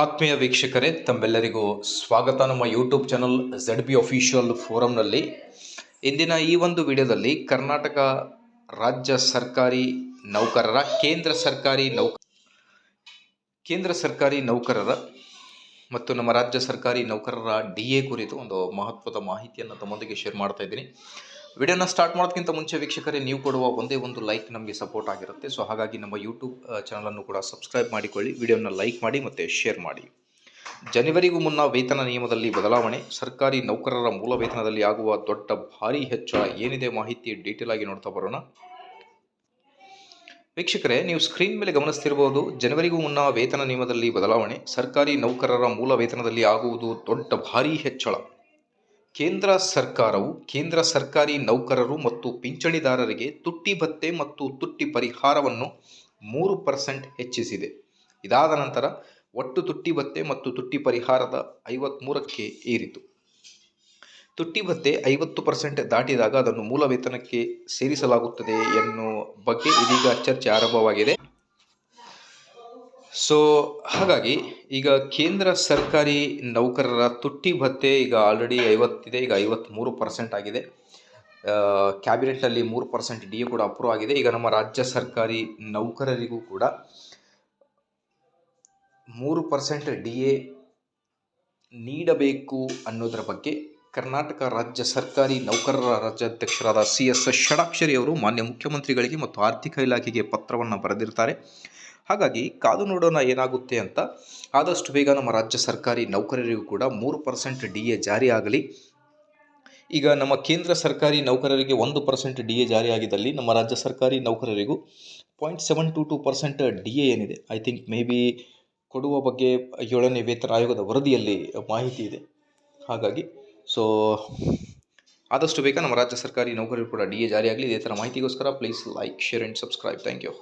ಆತ್ಮೀಯ ವೀಕ್ಷಕರೇ, ತಮ್ಮೆಲ್ಲರಿಗೂ ಸ್ವಾಗತ. ನಮ್ಮ YouTube channel Z B official ಫೋರಂನಲ್ಲಿ ಇಂದಿನ ಈ ಒಂದು ವಿಡಿಯೋದಲ್ಲಿ ಕರ್ನಾಟಕ ರಾಜ್ಯ ಸರ್ಕಾರಿ ನೌಕರರ, ಕೇಂದ್ರ ಸರ್ಕಾರಿ ನೌಕ, ಕೇಂದ್ರ ಸರ್ಕಾರಿ ನೌಕರರ ಮತ್ತು ನಮ್ಮ ರಾಜ್ಯ ಸರ್ಕಾರಿ ನೌಕರರ ಡಿ ಎ ಕುರಿತು ಒಂದು ಮಹತ್ವದ ಮಾಹಿತಿಯನ್ನು ತಮ್ಮೊಂದಿಗೆ ಶೇರ್ ಮಾಡ್ತಾ ಇದ್ದೀನಿ. ವಿಡಿಯೋನ ಸ್ಟಾರ್ಟ್ ಮಾಡೋದಕ್ಕಿಂತ ಮುಂಚೆ ವೀಕ್ಷಕರೇ, ನೀವು ಕೊಡುವ ಒಂದೇ ಒಂದು ಲೈಕ್ ನಮಗೆ ಸಪೋರ್ಟ್ ಆಗಿರುತ್ತೆ. ಸೊ ಹಾಗಾಗಿ ನಮ್ಮ ಯೂಟ್ಯೂಬ್ ಚಾನಲನ್ನು ಕೂಡ ಸಬ್ಸ್ಕ್ರೈಬ್ ಮಾಡಿಕೊಳ್ಳಿ, ವಿಡಿಯೋನ ಲೈಕ್ ಮಾಡಿ ಮತ್ತು ಶೇರ್ ಮಾಡಿ. ಜನವರಿಗೂ ಮುನ್ನ ವೇತನ ನಿಯಮದಲ್ಲಿ ಬದಲಾವಣೆ, ಸರ್ಕಾರಿ ನೌಕರರ ಮೂಲ ವೇತನದಲ್ಲಿ ಆಗುವ ದೊಡ್ಡ ಭಾರಿ ಹೆಚ್ಚಳ ಏನಿದೆ ಮಾಹಿತಿ ಡೀಟೇಲ್ ಆಗಿ ನೋಡ್ತಾ ಬರೋಣ. ವೀಕ್ಷಕರೇ, ನೀವು ಸ್ಕ್ರೀನ್ ಮೇಲೆ ಗಮನಿಸ್ತಿರಬಹುದು ಜನವರಿಗೂ ಮುನ್ನ ವೇತನ ನಿಯಮದಲ್ಲಿ ಬದಲಾವಣೆ, ಸರ್ಕಾರಿ ನೌಕರರ ಮೂಲ ವೇತನದಲ್ಲಿ ಆಗುವುದು ದೊಡ್ಡ ಭಾರಿ ಹೆಚ್ಚಳ. ಕೇಂದ್ರ ಸರ್ಕಾರವು ಕೇಂದ್ರ ಸರ್ಕಾರಿ ನೌಕರರು ಮತ್ತು ಪಿಂಚಣಿದಾರರಿಗೆ ತುಟ್ಟಿ ಭತ್ತೆ ಮತ್ತು ತುಟ್ಟಿ ಪರಿಹಾರವನ್ನು ಮೂರು ಪರ್ಸೆಂಟ್ ಹೆಚ್ಚಿಸಿದೆ. ಇದಾದ ನಂತರ ಒಟ್ಟು ತುಟ್ಟಿ ಭತ್ತೆ ಮತ್ತು ತುಟ್ಟಿ ಪರಿಹಾರದ ಐವತ್ತ್ಮೂರಕ್ಕೆ ಏರಿತು. ತುಟ್ಟಿ ಭತ್ತೆ ಐವತ್ತು ಪರ್ಸೆಂಟ್ ದಾಟಿದಾಗ ಅದನ್ನು ಮೂಲ ವೇತನಕ್ಕೆ ಸೇರಿಸಲಾಗುತ್ತದೆ ಎನ್ನುವ ಬಗ್ಗೆ ಇದೀಗ ಚರ್ಚೆ ಆರಂಭವಾಗಿದೆ. ಸೊ ಹಾಗಾಗಿ ಈಗ ಕೇಂದ್ರ ಸರ್ಕಾರಿ ನೌಕರರ ತುಟ್ಟಿ ಭತ್ಯೆ ಈಗ ಆಲ್ರೆಡಿ ಐವತ್ತಿದೆ, ಈಗ ಐವತ್ತ್ಮೂರು ಪರ್ಸೆಂಟ್ ಆಗಿದೆ. ಕ್ಯಾಬಿನೆಟ್ನಲ್ಲಿ ಮೂರು ಪರ್ಸೆಂಟ್ ಡಿ ಕೂಡ ಅಪ್ರೂವ್ ಆಗಿದೆ. ಈಗ ನಮ್ಮ ರಾಜ್ಯ ಸರ್ಕಾರಿ ನೌಕರರಿಗೂ ಕೂಡ ಮೂರು ಪರ್ಸೆಂಟ್ ಡಿ ಎ ನೀಡಬೇಕು ಅನ್ನೋದರ ಬಗ್ಗೆ ಕರ್ನಾಟಕ ರಾಜ್ಯ ಸರ್ಕಾರಿ ನೌಕರರ ರಾಜ್ಯಾಧ್ಯಕ್ಷರಾದ ಸಿ ಎಸ್ ಷಡಾಕ್ಷರಿ ಅವರು ಮಾನ್ಯ ಮುಖ್ಯಮಂತ್ರಿಗಳಿಗೆ ಮತ್ತು ಆರ್ಥಿಕ ಇಲಾಖೆಗೆ ಪತ್ರವನ್ನು ಬರೆದಿರ್ತಾರೆ. ಹಾಗಾಗಿ ಕಾದು ನೋಡೋಣ ಏನಾಗುತ್ತೆ ಅಂತ ಆದಷ್ಟು ಬೇಗ ನಮ್ಮ ರಾಜ್ಯ ಸರ್ಕಾರಿ ನೌಕರರಿಗೂ ಕೂಡ ಮೂರು ಪರ್ಸೆಂಟ್ ಡಿ ಎ ಜಾರಿಯಾಗಲಿ ಈಗ ನಮ್ಮ ಕೇಂದ್ರ ಸರ್ಕಾರಿ ನೌಕರರಿಗೆ ಒಂದು ಪರ್ಸೆಂಟ್ ಡಿ ಎ ಜಾರಿಯಾಗಿದ್ದಲ್ಲಿ ನಮ್ಮ ರಾಜ್ಯ ಸರ್ಕಾರಿ ನೌಕರರಿಗೂ point seven two two percent D A ಏನಿದೆ. ಐ ಥಿಂಕ್ ಮೇ ಬಿ ಕೊಡುವ ಬಗ್ಗೆ ಏಳನೇ ವೇತನ ಆಯೋಗದ ವರದಿಯಲ್ಲಿ ಮಾಹಿತಿ ಇದೆ. ಹಾಗಾಗಿ ಸೊ ಆದಷ್ಟು ಬೇಗ ನಮ್ಮ ರಾಜ್ಯ ಸರ್ಕಾರಿ ನೌಕರರು ಕೂಡ ಡಿ ಎ ಜಾರಿಯಾಗಲಿ. ಇದೇ ಥರ ಮಾಹಿತಿಗೋಸ್ಕರ please like share and subscribe thank you